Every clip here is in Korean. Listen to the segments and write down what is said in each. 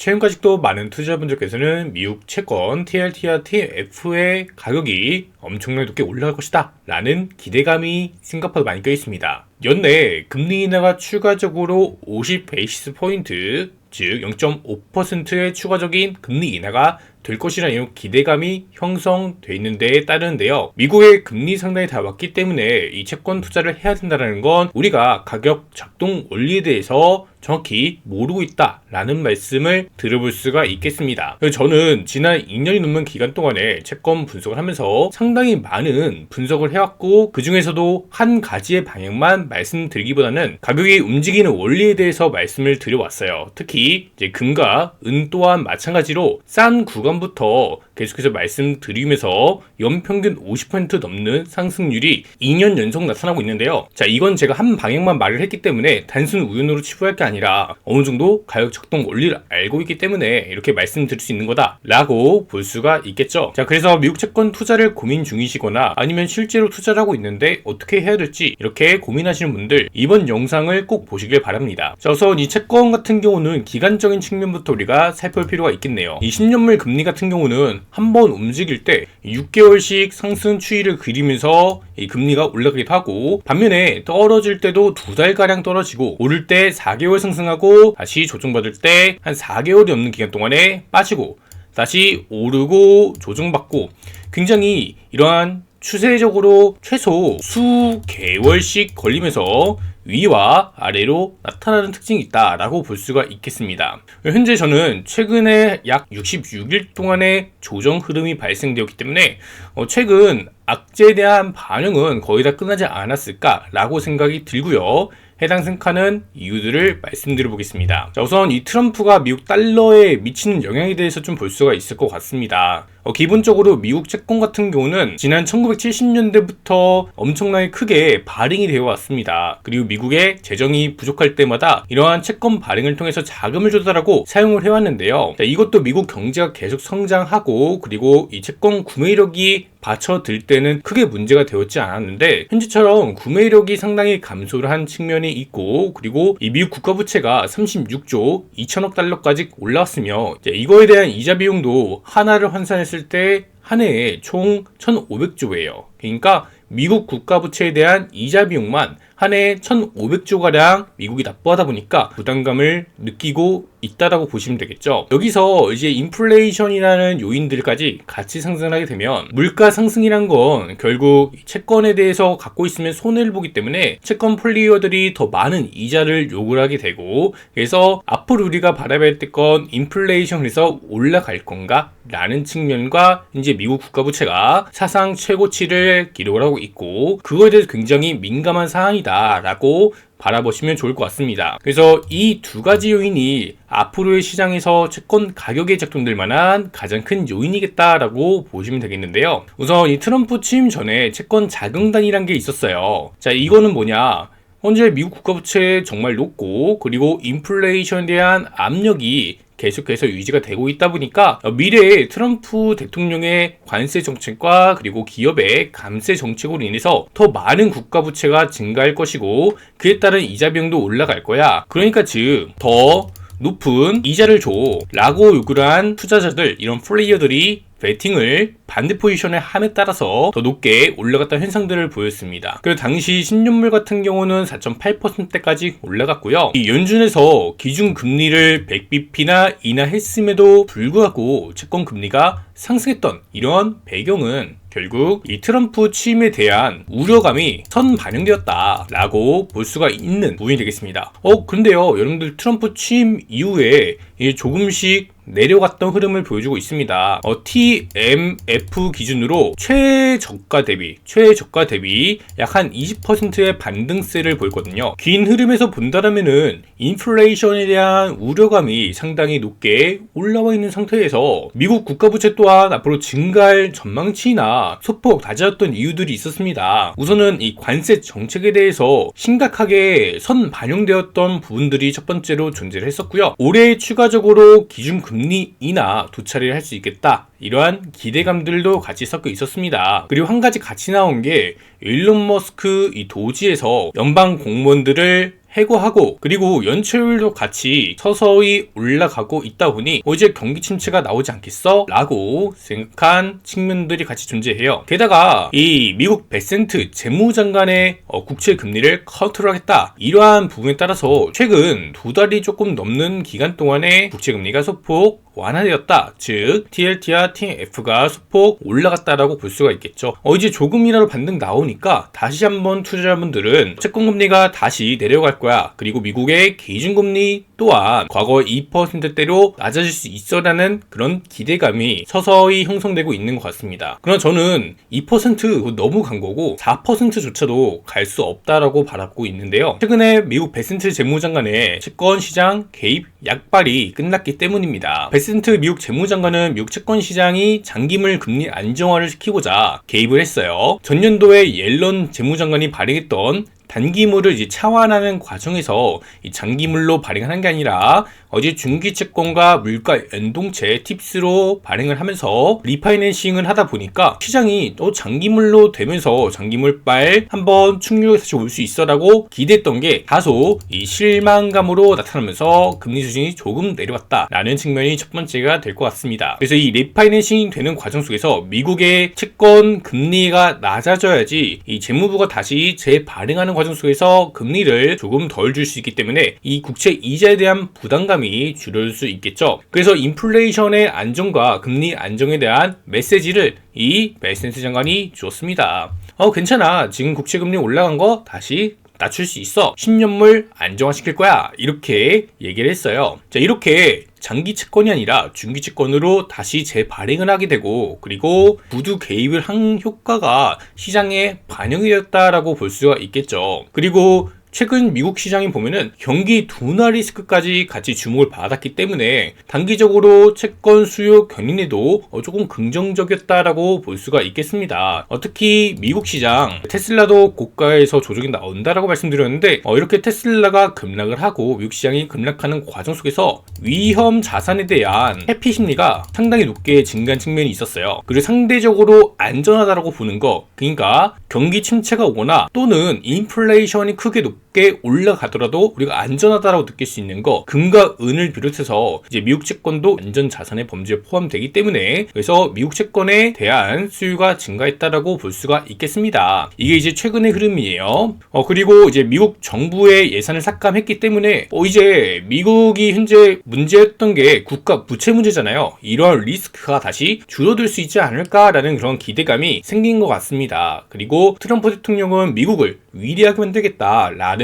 최근까지도 많은 투자자분들께서는 미국 채권 TLT와 TF의 가격이 엄청나게 높게 올라갈 것이다 라는 기대감이 생각보다 많이 껴 있습니다. 연내 금리 인하가 추가적으로 50 베이시스 포인트 즉 0.5%의 추가적인 금리 인하가 될 것이라는 기대감이 형성돼 있는 데에 따르는데요. 미국의 금리 상당히 다 왔기 때문에 이 채권 투자를 해야 된다는 건 우리가 가격 작동 원리에 대해서 정확히 모르고 있다라는 말씀을 들어볼 수가 있겠습니다. 저는 지난 2년이 넘는 기간 동안에 채권 분석을 하면서 상당히 많은 분석을 해왔고 그 중에서도 한 가지의 방향만 말씀드리기보다는 가격이 움직이는 원리에 대해서 말씀을 드려왔어요. 특히 이제 금과 은 또한 마찬가지로 싼 구간 부터 계속해서 말씀드리면서 연평균 50% 넘는 상승률이 2년 연속 나타나고 있는데요. 자, 이건 제가 한 방향만 말을 했기 때문에 단순 우연으로 치부할 게 아니라 어느 정도 가격 작동 원리를 알고 있기 때문에 이렇게 말씀드릴 수 있는 거다라고 볼 수가 있겠죠. 자, 그래서 미국 채권 투자를 고민 중이시거나 아니면 실제로 투자를 하고 있는데 어떻게 해야 될지 이렇게 고민하시는 분들 이번 영상을 꼭 보시길 바랍니다. 자, 우선 이 채권 같은 경우는 기간적인 측면부터 우리가 살펴볼 필요가 있겠네요. 이 10년물 금리 같은 경우는 한번 움직일 때 6개월씩 상승 추이를 그리면서 이 금리가 올라가기도 하고 반면에 떨어질 때도 두 달가량 떨어지고 오를 때 4개월 상승하고 다시 조정받을 때 한 4개월이 넘는 기간 동안에 빠지고 다시 오르고 조정받고 굉장히 이러한 추세적으로 최소 수 개월씩 걸리면서 위와 아래로 나타나는 특징이 있다라고 볼 수가 있겠습니다. 현재 저는 최근에 약 66일 동안의 조정 흐름이 발생되었기 때문에 어, 최근 악재에 대한 반응은 거의 다 끝나지 않았을까라고 생각이 들고요. 해당 생각하는 이유들을 말씀드려 보겠습니다. 자, 우선 이 트럼프가 미국 달러에 미치는 영향에 대해서 좀 볼 수가 있을 것 같습니다. 어, 기본적으로 미국 채권 같은 경우는 지난 1970년대부터 엄청나게 크게 발행이 되어 왔습니다. 그리고 미국의 재정이 부족할 때마다 이러한 채권 발행을 통해서 자금을 조달하고 사용을 해왔는데요. 자, 이것도 미국 경제가 계속 성장하고 그리고 이 채권 구매력이 받쳐들 때는 크게 문제가 되었지 않았는데 현재처럼 구매력이 상당히 감소를 한 측면이 있고 그리고 이 미국 국가부채가 36조 2천억 달러까지 올라왔으며 이거에 대한 이자 비용도 하나를 환산했을 때 한 해에 총 1,500조예요. 그러니까 미국 국가부채에 대한 이자 비용만 한 해에 1,500조가량 미국이 납부하다 보니까 부담감을 느끼고 있다라고 보시면 되겠죠. 여기서 이제 인플레이션이라는 요인들까지 같이 상승하게 되면 물가 상승이란 건 결국 채권에 대해서 갖고 있으면 손해를 보기 때문에 채권 플레이어들이 더 많은 이자를 요구를 하게 되고 그래서 앞으로 우리가 바라봐야 될 건 인플레이션에서 올라갈 건가? 라는 측면과 이제 미국 국가부채가 사상 최고치를 기록을 하고 있고 그거에 대해서 굉장히 민감한 사안이다 라고 바라보시면 좋을 것 같습니다. 그래서 이 두 가지 요인이 앞으로의 시장에서 채권 가격에 작동될 만한 가장 큰 요인이겠다라고 보시면 되겠는데요. 우선 이 트럼프 취임 전에 채권 자금단이란 게 있었어요. 자, 이거는 뭐냐? 현재 미국 국가부채 정말 높고 그리고 인플레이션에 대한 압력이 계속해서 유지가 되고 있다 보니까 미래에 트럼프 대통령의 관세 정책과 그리고 기업의 감세 정책으로 인해서 더 많은 국가 부채가 증가할 것이고 그에 따른 이자 비용도 올라갈 거야. 그러니까 즉더 높은 이자를 줘 라고 요구를 한 투자자들 이런 플레이어들이 베팅을 반대 포지션에 함에 따라서 더 높게 올라갔던 현상들을 보였습니다. 그리고 당시 신년물 같은 경우는 4.8%대까지 올라갔고요. 이 연준에서 기준 금리를 100bp나 인하했음에도 불구하고 채권 금리가 상승했던 이러한 배경은 결국 이 트럼프 취임에 대한 우려감이 선 반영되었다라고 볼 수가 있는 부분이 되겠습니다. 어, 그런데요, 여러분들 트럼프 취임 이후에 조금씩 내려갔던 흐름을 보여주고 있습니다. 어, TMF 기준으로 최저가 대비, 최저가 대비 약 한 20%의 반등세를 보였거든요. 긴 흐름에서 본다면은 인플레이션에 대한 우려감이 상당히 높게 올라와 있는 상태에서 미국 국가부채 또한 앞으로 증가할 전망치나 소폭 낮아졌던 이유들이 있었습니다. 우선은 이 관세 정책에 대해서 심각하게 선 반영되었던 부분들이 첫 번째로 존재를 했었고요. 올해 추가적으로 기준 금리 인하 두 차례를 할 수 있겠다. 이러한 기대감들도 같이 섞여 있었습니다. 그리고 한 가지 같이 나온 게 일론 머스크 이 도지에서 연방 공무원들을 해고하고 그리고 연체율도 같이 서서히 올라가고 있다 보니 어, 이제 경기 침체가 나오지 않겠어? 라고 생각한 측면들이 같이 존재해요. 게다가 이 미국 베센트 재무장관의 어, 국채 금리를 컨트롤하겠다 이러한 부분에 따라서 최근 두 달이 조금 넘는 기간 동안에 국채 금리가 소폭 완화되었다. 즉 TLT와 TF가 소폭 올라갔다라고 볼 수가 있겠죠. 어 이제 조금이라도 반등 나오니까 다시 한번 투자자분들은 채권 금리가 다시 내려갈 거야. 그리고 미국의 기준금리 또한 과거 2%대로 낮아질 수 있어라는 그런 기대감이 서서히 형성되고 있는 것 같습니다. 그러나 저는 2% 너무 간 거고 4%조차도 갈 수 없다라고 바라고 있는데요. 최근에 미국 베센트 재무장관의 채권 시장 개입 약발이 끝났기 때문입니다. 베센트 미국 재무장관은 미국 채권 시장이 장기물 금리 안정화를 시키고자 개입을 했어요. 전년도에 옐런 재무장관이 발행했던 단기물을 이제 차환하는 과정에서 이 장기물로 발행하는 게 아니라 어제 중기 채권과 물가 연동채 팁스로 발행을 하면서 리파이낸싱을 하다 보니까 시장이 또 장기물로 되면서 장기물빨 한번 충격이 다시 올 수 있어라고 기대했던 게 다소 이 실망감으로 나타나면서 금리 수준이 조금 내려왔다라는 측면이 첫 번째가 될 것 같습니다. 그래서 이 리파이낸싱이 되는 과정 속에서 미국의 채권 금리가 낮아져야지 이 재무부가 다시 재발행하는 과정 속에서 금리를 조금 덜 줄 수 있기 때문에 이 국채 이자에 대한 부담감이 줄을 수 있겠죠. 그래서 인플레이션의 안정과 금리 안정에 대한 메시지를 이 메센스 장관이 주었습니다. 어, 괜찮아. 지금 국채 금리 올라간 거 다시 낮출 수 있어. 10년물 안정화시킬 거야. 이렇게 얘기를 했어요. 자, 이렇게 장기 채권이 아니라 중기 채권으로 다시 재발행을 하게 되고 그리고 부두 개입을 한 효과가 시장에 반영이 되었다라고 볼 수가 있겠죠. 그리고 최근 미국 시장에 보면은 경기 둔화 리스크까지 같이 주목을 받았기 때문에 단기적으로 채권 수요 견인에도 어, 조금 긍정적이었다라고 볼 수가 있겠습니다. 어, 특히 미국 시장 테슬라도 고가에서 조정이 나온다라고 말씀드렸는데 어, 이렇게 테슬라가 급락을 하고 미국 시장이 급락하는 과정 속에서 위험 자산에 대한 회피 심리가 상당히 높게 증가한 측면이 있었어요. 그리고 상대적으로 안전하다라고 보는 거 그러니까 경기 침체가 오거나 또는 인플레이션이 크게 높 높게 올라가더라도 우리가 안전하다라고 느낄 수 있는 거 금과 은을 비롯해서 이제 미국 채권도 안전 자산의 범주에 포함되기 때문에 그래서 미국 채권에 대한 수요가 증가했다라고 볼 수가 있겠습니다. 이게 이제 최근의 흐름이에요. 어 그리고 이제 미국 정부의 예산을 삭감했기 때문에 어 이제 미국이 현재 문제였던 게 국가 부채 문제잖아요. 이러한 리스크가 다시 줄어들 수 있지 않을까라는 그런 기대감이 생긴 것 같습니다. 그리고 트럼프 대통령은 미국을 위리하게 만들겠다라는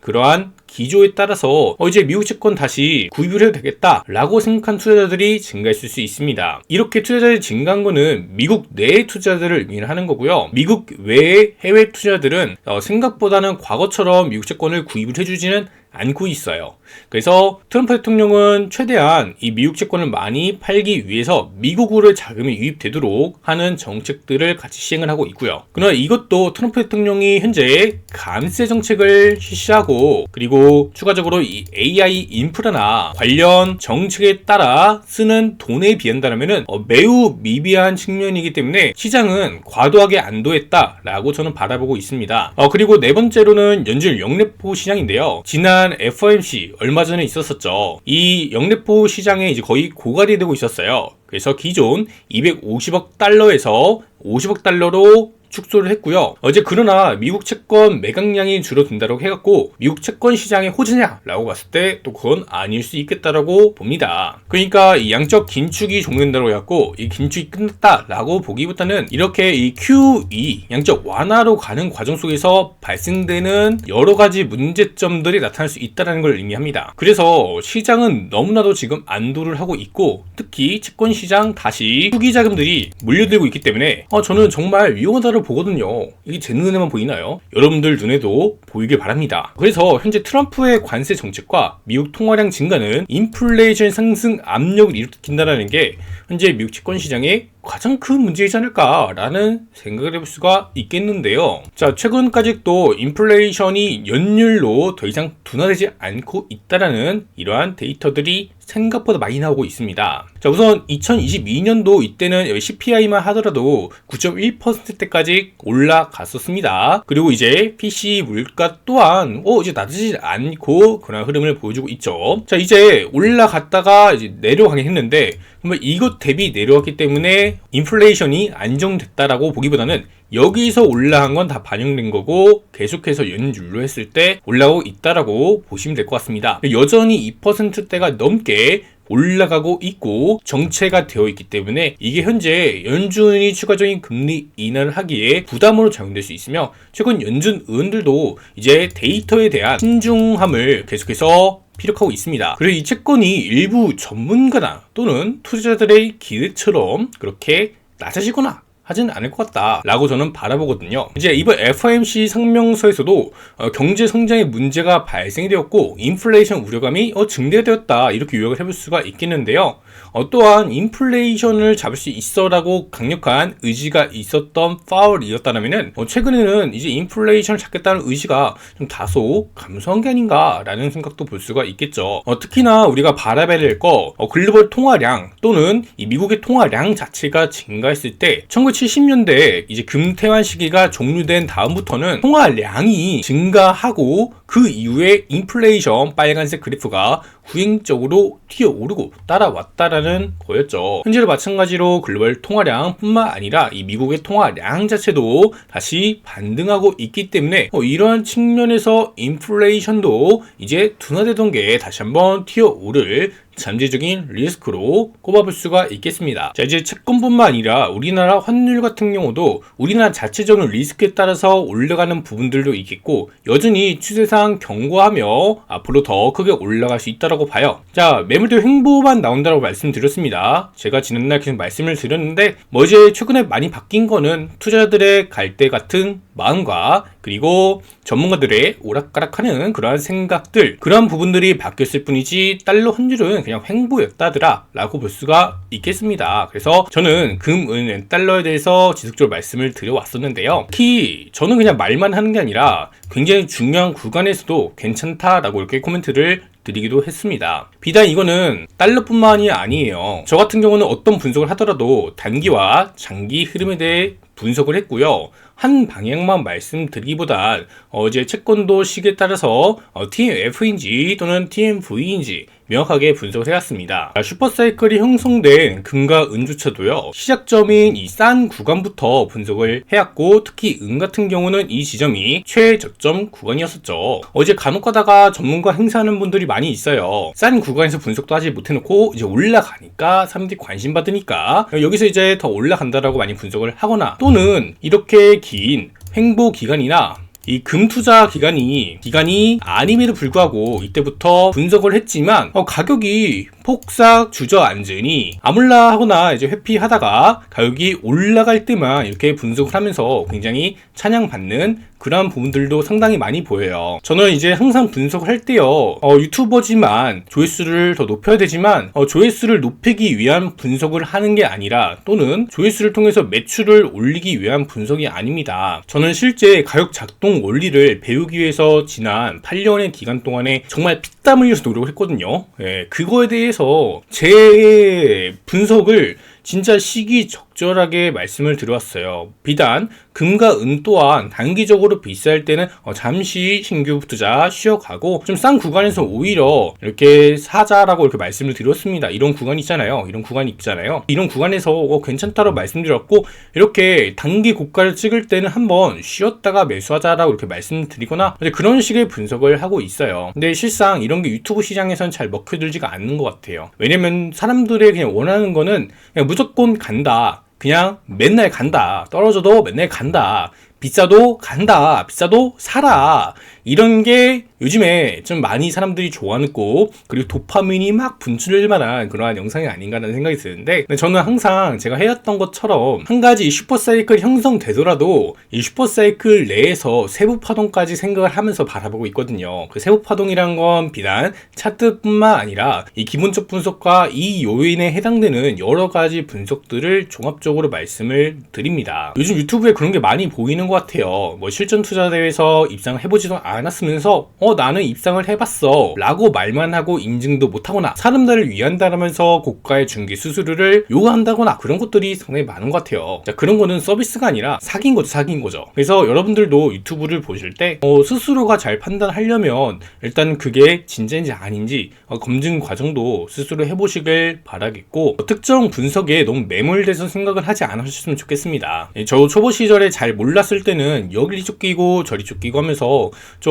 그러한 기조에 따라서 어 이제 미국 채권 다시 구입을 해도 되겠다라고 생각한 투자자들이 증가했을 수 있습니다. 이렇게 투자자들이 증가한 거는 미국 내 투자들을 의미하는 거고요. 미국 외의 해외 투자들은 어 생각보다는 과거처럼 미국 채권을 구입을 해주지는 않고 있어요. 그래서 트럼프 대통령은 최대한 이 미국 채권을 많이 팔기 위해서 미국으로 자금이 유입되도록 하는 정책들을 같이 시행을 하고 있고요. 그러나 이것도 트럼프 대통령이 현재 감세 정책을 실시하고 그리고 추가적으로 이 AI 인프라나 관련 정책에 따라 쓰는 돈에 비한다면 어, 매우 미비한 측면이기 때문에 시장은 과도하게 안도했다라고 저는 바라보고 있습니다. 어, 그리고 네 번째로는 연준 영래포 시장인데요. 지난 FOMC 얼마 전에 있었었죠. 이 영래포 시장에 이제 거의 고갈이 되고 있었어요. 그래서 기존 250억 달러에서 50억 달러로 축소를 했고요. 어제 그러나 미국 채권 매각량이 줄어든다고 해갖고 미국 채권 시장의 호재냐라고 봤을 때 또 그건 아닐 수 있겠다라고 봅니다. 그러니까 이 양적 긴축이 종료된다고 해갖고 이 긴축이 끝났다라고 보기보다는 이렇게 이 QE 양적 완화로 가는 과정 속에서 발생되는 여러 가지 문제점들이 나타날 수 있다는 걸 의미합니다. 그래서 시장은 너무나도 지금 안도를 하고 있고 특히 채권 시장 다시 투기 자금들이 몰려들고 있기 때문에 어, 저는 정말 위험하다고 숫자를 보거든요. 이게 제 눈에만 보이나요? 여러분들 눈에도 보이길 바랍니다. 그래서 현재 트럼프의 관세 정책과 미국 통화량 증가는 인플레이션 상승 압력을 일으킨다는 게 현재 미국 채권 시장의 가장 큰 문제이지 않을까라는 생각을 해볼 수가 있겠는데요. 자, 최근까지 또 인플레이션이 연율로 더 이상 둔화되지 않고 있다라는 이러한 데이터들이 생각보다 많이 나오고 있습니다. 자, 우선 2022년도 이때는 CPI만 하더라도 9.1%대까지 올라갔었습니다. 그리고 이제 PC 물가 또한 어, 이제 낮아지지 않고 그런 흐름을 보여주고 있죠. 자, 이제 올라갔다가 이제 내려가긴 했는데 그러면 이것 대비 내려왔기 때문에 인플레이션이 안정됐다라고 보기보다는 여기서 올라간 건 다 반영된 거고 계속해서 연율로 했을 때 올라오고 있다라고 보시면 될 것 같습니다. 여전히 2%대가 넘게 올라가고 있고 정체가 되어 있기 때문에 이게 현재 연준이 추가적인 금리 인하를 하기에 부담으로 작용될 수 있으며 최근 연준 의원들도 이제 데이터에 대한 신중함을 계속해서 피력하고 있습니다. 그리고 이 채권이 일부 전문가나 또는 투자자들의 기대처럼 그렇게 낮아지거나 하진 않을 것 같다 라고 저는 바라보거든요. 이제 이번 FOMC 성명서에서도 어, 경제 성장에 문제가 발생되었고 인플레이션 우려감이 어, 증대되었다 이렇게 요약을 해볼 수가 있겠는데요. 어, 또한 인플레이션을 잡을 수 있어라고 강력한 의지가 있었던 파월이었다면 어, 최근에는 이제 인플레이션을 잡겠다는 의지가 좀 다소 감소한 게 아닌가라는 생각도 볼 수가 있겠죠. 어, 특히나 우리가 바라봐야 될거 어, 글로벌 통화량 또는 이 미국의 통화량 자체가 증가했을 때 1970년대 이제 금태환 시기가 종료된 다음부터는 통화량이 증가하고 그 이후에 인플레이션 빨간색 그래프가 후행적으로 튀어오르고 따라왔다라는 거였죠. 현재도 마찬가지로 글로벌 통화량뿐만 아니라 이 미국의 통화량 자체도 다시 반등하고 있기 때문에 어, 이러한 측면에서 인플레이션도 이제 둔화되던 게 다시 한번 튀어오를 잠재적인 리스크로 꼽아볼 수가 있겠습니다. 자, 이제 채권뿐만 아니라 우리나라 환율 같은 경우도 우리나라 자체적인 리스크에 따라서 올라가는 부분들도 있겠고 여전히 추세상 경고하며 앞으로 더 크게 올라갈 수 있다고 봐요. 자, 매물대 횡보만 나온다고 말씀드렸습니다. 제가 지난날 계속 말씀을 드렸는데 뭐 이제 최근에 많이 바뀐 거는 투자자들의 갈대 같은 마음과 그리고 전문가들의 오락가락하는 그러한 생각들 그러한 부분들이 바뀌었을 뿐이지 달러 환율은 그냥 횡보였다더라 라고 볼 수가 있겠습니다. 그래서 저는 금, 은, 달러에 대해서 지속적으로 말씀을 드려왔었는데요. 특히 저는 그냥 말만 하는 게 아니라 굉장히 중요한 구간에서도 괜찮다라고 이렇게 코멘트를 드리기도 했습니다. 비단 이거는 달러뿐만이 아니에요. 저 같은 경우는 어떤 분석을 하더라도 단기와 장기 흐름에 대해 분석을 했고요. 한 방향만 말씀드리기보단 어제 채권도 시기에 따라서 어, TMF인지 또는 TMV인지 명확하게 분석을 해왔습니다. 슈퍼사이클이 형성된 금과 은조차도요. 시작점인 이 싼 구간부터 분석을 해왔고 특히 은 같은 경우는 이 지점이 최저점 구간이었었죠. 어제 간혹 가다가 전문가 행사하는 분들이 많이 있어요. 싼 구간에서 분석도 하지 못해놓고 이제 올라가니까 사람들이 관심 받으니까 여기서 이제 더 올라간다라고 많이 분석을 하거나 또는 이렇게 긴 횡보 기간이나 이 금 투자 기간이 기간이 아님에도 불구하고 이때부터 분석을 했지만 어, 가격이 폭삭 주저앉으니 아물라 하거나 이제 회피하다가 가격이 올라갈 때만 이렇게 분석을 하면서 굉장히 찬양받는 그러한 부분들도 상당히 많이 보여요. 저는 이제 항상 분석을 할 때요, 어, 유튜버지만 조회수를 더 높여야 되지만, 어, 조회수를 높이기 위한 분석을 하는 게 아니라, 또는 조회수를 통해서 매출을 올리기 위한 분석이 아닙니다. 저는 실제 가격 작동 원리를 배우기 위해서 지난 8년의 기간 동안에 정말 피땀 흘려서 노력을 했거든요. 예, 그거에 대해서 해서 제 분석을 진짜 시기 적절하게 말씀을 드렸어요. 비단 금과 은 또한 단기적으로 비쌀 때는 어, 잠시 신규 투자 쉬어가고 좀 싼 구간에서 오히려 이렇게 사자라고 이렇게 말씀을 드렸습니다. 이런 구간이 있잖아요. 이런 구간이 있잖아요. 이런 구간에서 어, 괜찮다고 말씀드렸고 이렇게 단기 고가를 찍을 때는 한번 쉬었다가 매수하자라고 이렇게 말씀드리거나 그런 식의 분석을 하고 있어요. 근데 실상 이런 게 유튜브 시장에선 잘 먹혀들지가 않는 것 같아요. 왜냐면 사람들의 그냥 원하는 거는 그냥 무조건 간다. 그냥 맨날 간다. 떨어져도 맨날 간다. 비싸도 간다. 비싸도 사라. 이런 게 요즘에 좀 많이 사람들이 좋아하는 고 그리고 도파민이 막 분출될 만한 그러한 영상이 아닌가라는 생각이 드는데 저는 항상 제가 해왔던 것처럼 한 가지 슈퍼사이클 형성되더라도 이 슈퍼사이클 내에서 세부 파동까지 생각을 하면서 바라보고 있거든요. 그 세부 파동이란 건 비단 차트뿐만 아니라 이 기본적 분석과 이 요인에 해당되는 여러 가지 분석들을 종합적으로 말씀을 드립니다. 요즘 유튜브에 그런 게 많이 보이는 것 같아요. 뭐 실전 투자 대회에서 입상을 해보지도 않 았으면서 어 나는 입상을 해봤어 라고 말만 하고 인증도 못하거나 사람들을 위한다라면서 고가의 중개 수수료를 요구한다거나 그런 것들이 상당히 많은 것 같아요. 자, 그런 거는 서비스가 아니라 사기인 거죠, 사기인 거죠. 그래서 여러분들도 유튜브를 보실 때 어, 스스로가 잘 판단하려면 일단 그게 진짜인지 아닌지 어, 검증 과정도 스스로 해보시길 바라겠고 어, 특정 분석에 너무 매몰돼서 생각을 하지 않으셨으면 좋겠습니다. 예, 저 초보 시절에 잘 몰랐을 때는 여기 쫓기고 저리 쫓기고 하면서 좀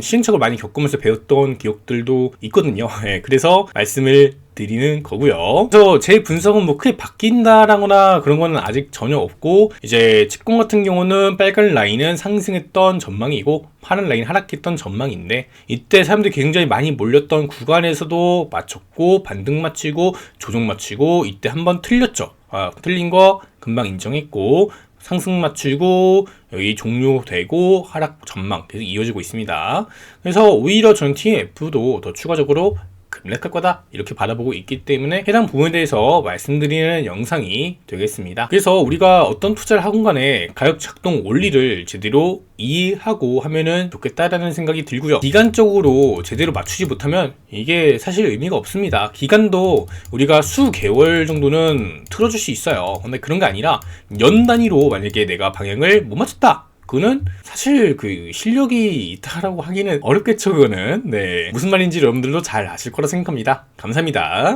시행착오를 많이 겪으면서 배웠던 기억들도 있거든요. 예, 그래서 말씀을 드리는 거고요. 그래서 제 분석은 뭐 크게 바뀐다라거나 그런 거는 아직 전혀 없고 이제 채권 같은 경우는 빨간 라인은 상승했던 전망이고 파란 라인 하락했던 전망인데 이때 사람들이 굉장히 많이 몰렸던 구간에서도 맞췄고 반등 맞추고 조정 맞추고 이때 한번 틀렸죠. 아, 틀린 거 금방 인정했고 상승 맞추고 여기 종료되고 하락 전망 계속 이어지고 있습니다. 그래서 오히려 전 TF도 더 추가적으로 급락할 거다 이렇게 바라보고 있기 때문에 해당 부분에 대해서 말씀드리는 영상이 되겠습니다. 그래서 우리가 어떤 투자를 하건 간에 가격 작동 원리를 제대로 이해하고 하면은 좋겠다라는 생각이 들고요. 기간적으로 제대로 맞추지 못하면 이게 사실 의미가 없습니다. 기간도 우리가 수 개월 정도는 틀어줄 수 있어요. 근데 그런 게 아니라 연 단위로 만약에 내가 방향을 못 맞췄다. 그거는 사실 그 실력이 있다라고 하기는 어렵겠죠, 그거는. 네. 무슨 말인지 여러분들도 잘 아실 거라 생각합니다. 감사합니다.